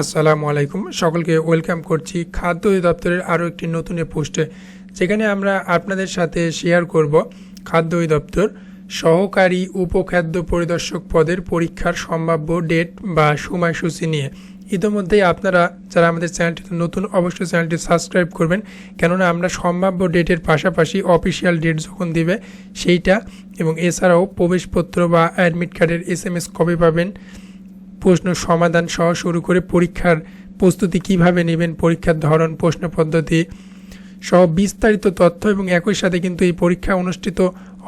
আসসালামু আলাইকুম। সকলকে ওয়েলকাম করছি খাদ্য অধিদপ্তরের আরও একটি নতুন পোস্টে, যেখানে আমরা আপনাদের সাথে শেয়ার করব খাদ্য অধিদপ্তর সহকারী উপখাদ্য পরিদর্শক পদের পরীক্ষার সম্ভাব্য ডেট বা সময়সূচি নিয়ে। ইতিমধ্যেই আপনারা যারা আমাদের চ্যানেলটিতে নতুন অবশ্যই চ্যানেলটি সাবস্ক্রাইব করবেন, কেননা আমরা সম্ভাব্য ডেটের পাশাপাশি অফিসিয়াল ডেট যখন দিবে সেইটা এবং এছাড়াও প্রবেশপত্র বা অ্যাডমিট কার্ডের এস এম এস কবে পাবেন। প্রশ্ন সমাধান সহ শুরু করে পরীক্ষার প্রস্তুতি কীভাবে নেবেন, পরীক্ষার ধরন, প্রশ্ন পদ্ধতি সহ বিস্তারিত তথ্য এবং একই সাথে কিন্তু এই পরীক্ষা অনুষ্ঠিত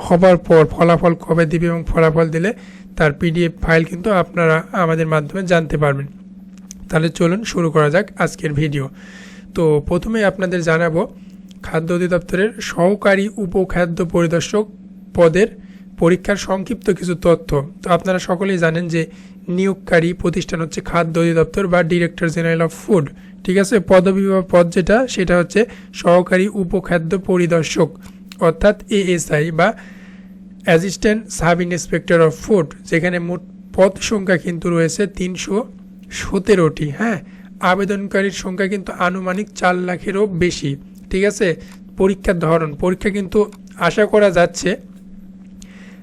হবার পর ফলাফল কবে দিবে এবং ফলাফল দিলে তার পিডিএফ ফাইল কিন্তু আপনারা আমাদের মাধ্যমে জানতে পারবেন। তাহলে চলুন শুরু করা যাক আজকের ভিডিও। তো প্রথমে আপনাদের জানাব, খাদ্য অধিদপ্তরের সহকারী উপখাদ্য পরিদর্শক পদের পরীক্ষার সংক্ষিপ্ত কিছু তথ্য। তো আপনারা সকলেই জানেন যে নিয়োগকারী প্রতিষ্ঠান হচ্ছে খাদ্য অধিদপ্তর বা ডিরেক্টর জেনারেল অফ ফুড ঠিক আছে? পদবি বা পদ যেটা, সেটা হচ্ছে সহকারী উপখাদ্য পরিদর্শক, অর্থাৎ এএসআই বা assistant sub inspector of food যেখানে মোট পদ সংখ্যা কিন্তু রয়েছে তিনশো সতেরোটি হ্যাঁ? আবেদনকারীর সংখ্যা কিন্তু আনুমানিক চার লাখেরও বেশি, ঠিক আছে? পরীক্ষার ধরন, পরীক্ষা কিন্তু আশা করা যাচ্ছে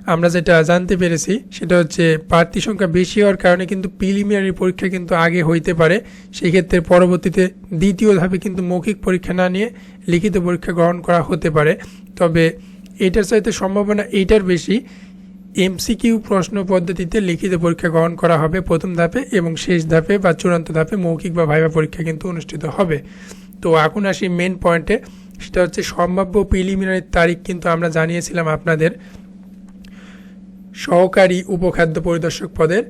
আমরা যেটা জানতে পেরেছি, সেটা হচ্ছে প্রার্থী সংখ্যা বেশি হওয়ার কারণে কিন্তু প্রিলিমিনারি পরীক্ষা কিন্তু আগে হইতে পারে। সেই ক্ষেত্রে পরবর্তীতে দ্বিতীয় ধাপে কিন্তু মৌখিক পরীক্ষা না নিয়ে লিখিত পরীক্ষা গ্রহণ করা হতে পারে। তবে এটার চাইতে সম্ভাবনা এইটার বেশি, এমসিকিউ প্রশ্ন পদ্ধতিতে লিখিত পরীক্ষা গ্রহণ করা হবে প্রথম ধাপে এবং শেষ ধাপে বা চূড়ান্ত ধাপে মৌখিক বা ভাইবা পরীক্ষা কিন্তু অনুষ্ঠিত হবে। তো এখন আসি মেন পয়েন্টে সেটা হচ্ছে সম্ভাব্য প্রিলিমিনারি তারিখ কিন্তু আমরা জানিয়েছিলাম আপনাদের। সহকারী উপখাদ্য পরিদর্শক পদের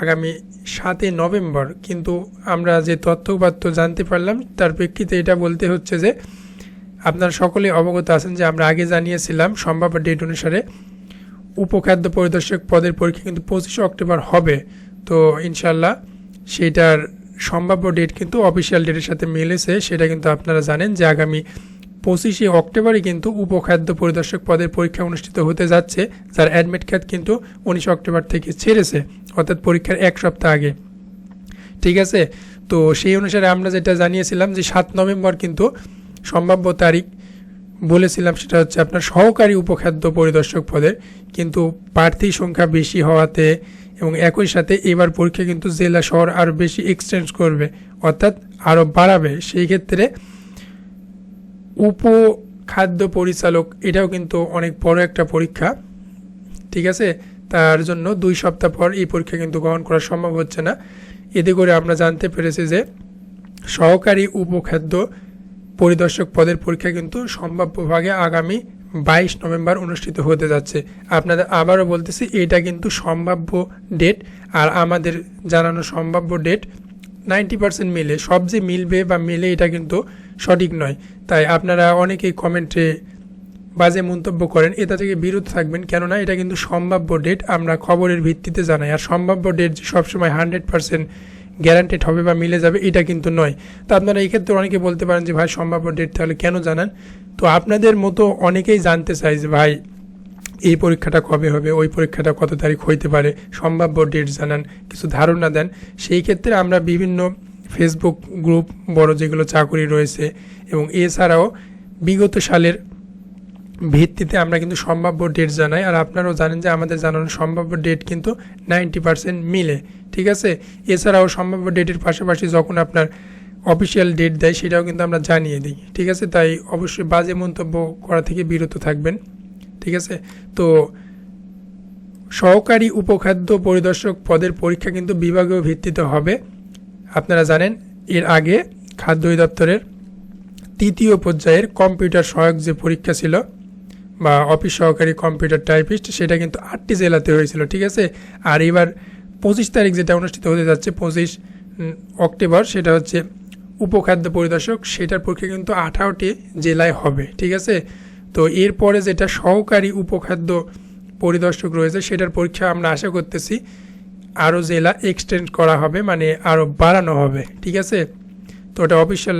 আগামী সাতই নভেম্বর। কিন্তু আমরা যে তথ্যপাত্র জানতে পারলাম, তার প্রেক্ষিতে এটা বলতে হচ্ছে যে, আপনারা সকলে অবগত আছেন যে আমরা আগে জানিয়েছিলাম সম্ভাব্য ডেট অনুসারে উপখাদ্য পরিদর্শক পদের পরীক্ষা কিন্তু পঁচিশে অক্টোবর হবে। তো ইনশাল্লাহ সেটার সম্ভাব্য ডেট কিন্তু অফিসিয়াল ডেটের সাথে মিলেছে, সেটা কিন্তু আপনারা জানেন যে আগামী পঁচিশে অক্টোবরে কিন্তু উপখাদ্য পরিদর্শক পদের পরীক্ষা অনুষ্ঠিত হতে যাচ্ছে, যার অ্যাডমিট কার্ড কিন্তু উনিশ অক্টোবর থেকে ছেড়েছে, অর্থাৎ পরীক্ষার এক সপ্তাহ আগে। ঠিক আছে? তো সেই অনুসারে আমরা যেটা জানিয়েছিলাম যে সাত নভেম্বর কিন্তু সম্ভাব্য তারিখ বলেছিলাম, সেটা হচ্ছে আপনার সহকারী উপখাদ্য পরিদর্শক পদের, কিন্তু প্রার্থী সংখ্যা বেশি হওয়াতে এবং একই সাথে এবার পরীক্ষা কিন্তু জেলা, শহর আরও বেশি এক্সটেন্ড করবে, অর্থাৎ আরও বাড়াবে। সেই ক্ষেত্রে উপখাদ্য পরিচালক, এটাও কিন্তু অনেক বড় একটা পরীক্ষা, ঠিক আছে? তার জন্য দুই সপ্তাহ পর এই পরীক্ষা কিন্তু গ্রহণ করা সম্ভব হচ্ছে না। এতে করে আমরা জানতে পেরেছি যে সহকারী উপখাদ্য পরিদর্শক পদের পরীক্ষা কিন্তু সম্ভাব্যভাবে আগামী বাইশ নভেম্বর অনুষ্ঠিত হতে যাচ্ছে। আপনাদের আবারও বলতেছি, এটা কিন্তু সম্ভাব্য ডেট আর আমাদের জানানো সম্ভাব্য ডেট নাইনটি পার্সেন্ট মিলে সব যে মিলবে বা মিলে এটা কিন্তু সঠিক নয়। তাই আপনারা অনেকেই কমেন্টে বাজে মন্তব্য করেন, এটা থেকে বিরত থাকবেন। কেননা এটা কিন্তু সম্ভাব্য ডেট আমরা খবরের ভিত্তিতে জানাই। আর সম্ভাব্য ডেট যে সবসময় হান্ড্রেড পার্সেন্ট গ্যারান্টেড হবে বা মিলে যাবে, এটা কিন্তু নয়। তো আপনারা এক্ষেত্রে ক্ষেত্রে অনেকে বলতে পারেন যে, ভাই, সম্ভাব্য ডেট তাহলে কেন জানান? তো আপনাদের মতো অনেকেই জানতে চাই যে, ভাই, এই পরীক্ষাটা কবে হবে? ওই পরীক্ষাটা কত তারিখ হইতে পারে? সম্ভাব্য ডেট জানান, কিছু ধারণা দেন। সেই ক্ষেত্রে আমরা বিভিন্ন ফেসবুক গ্রুপ বড় যেগুলো চাকুরি রয়েছে এবং এছাড়াও বিগত সালের ভিত্তিতে আমরা কিন্তু সম্ভাব্য ডেট জানাই। আর আপনারাও জানেন যে আমাদের জানানো সম্ভাব্য ডেট কিন্তু নাইনটি পার্সেন্ট মিলে, ঠিক আছে? এছাড়াও সম্ভাব্য ডেটের পাশাপাশি যখন আপনার অফিসিয়াল ডেট দেয়, সেটাও কিন্তু আমরা জানিয়ে দিই, ঠিক আছে? তাই অবশ্যই বাজে মন্তব্য করা থেকে বিরত থাকবেন, ঠিক আছে? তো সহকারী উপখাদ্য পরিদর্শক পদের পরীক্ষা কিন্তু বিভাগীয় ভিত্তিতে হবে। আপনারা জানেন, এর আগে খাদ্য অধিদপ্তরের তৃতীয় পর্যায়ের কম্পিউটার সহায়ক যে পরীক্ষা ছিল, বা অফিস সহকারী কম্পিউটার টাইপিস্ট, সেটা কিন্তু আটটি জেলাতে হয়েছিল, ঠিক আছে? আর এবার পঁচিশ তারিখ যেটা অনুষ্ঠিত হতে যাচ্ছে, পঁচিশ অক্টোবর, সেটা হচ্ছে উপখাদ্য পরিদর্শক, সেটার পরীক্ষা কিন্তু আঠারোটি জেলায় হবে, ঠিক আছে? তো এরপরে যেটা সহকারী উপখাদ্য পরিদর্শক রয়েছে, সেটার পরীক্ষা আমরা আশা করতেছি আরও জেলা এক্সটেন্ড করা হবে মানে আরও বাড়ানো হবে, ঠিক আছে? তো ওটা অফিসিয়াল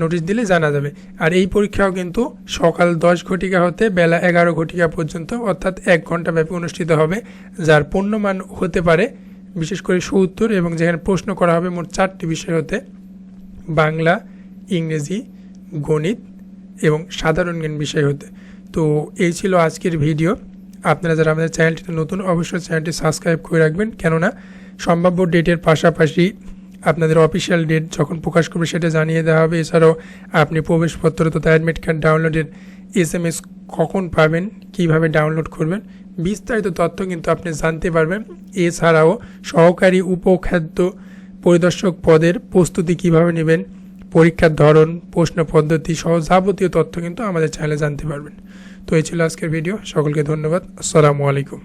নোটিশ দিলে জানা যাবে। আর এই পরীক্ষাও কিন্তু সকাল দশ ঘটিকা হতে বেলা এগারো ঘটিকা পর্যন্ত, অর্থাৎ এক ঘণ্টা ব্যাপী অনুষ্ঠিত হবে, যার পূর্ণমান হতে পারে বিশেষ করে সত্তর এবং যেখানে প্রশ্ন করা হবে মোট চারটি বিষয় হতে বাংলা, ইংরেজি, গণিত এবং সাধারণ জ্ঞান বিষয় হতে। তো এই ছিল আজকের ভিডিও আপনারা যারা আমাদের চ্যানেলটিতে নতুন, অবশ্যই চ্যানেলটি সাবস্ক্রাইব করে রাখবেন। কেননা, সম্ভাব্য ডেটের পাশাপাশি আপনাদের অফিসিয়াল ডেট যখন প্রকাশ করবে সেটা জানিয়ে দেওয়া হবে। এছাড়াও আপনি প্রবেশপত্র তথা অ্যাডমিট কার্ড ডাউনলোডের এস এম এস কখন পাবেন, কীভাবে ডাউনলোড করবেন, বিস্তারিত তথ্য কিন্তু আপনি জানতে পারবেন। এছাড়াও সহকারী উপখাদ্য পরিদর্শক পদের প্রস্তুতি কীভাবে নেবেন পরীক্ষার ধরন, প্রশ্ন পদ্ধতি সহ যাবতীয় তথ্য কিন্তু আমাদের চ্যানেলে জানতে পারবেন। তো এই ছিল আজকের ভিডিও সকলকে ধন্যবাদ। আসসালামু আলাইকুম।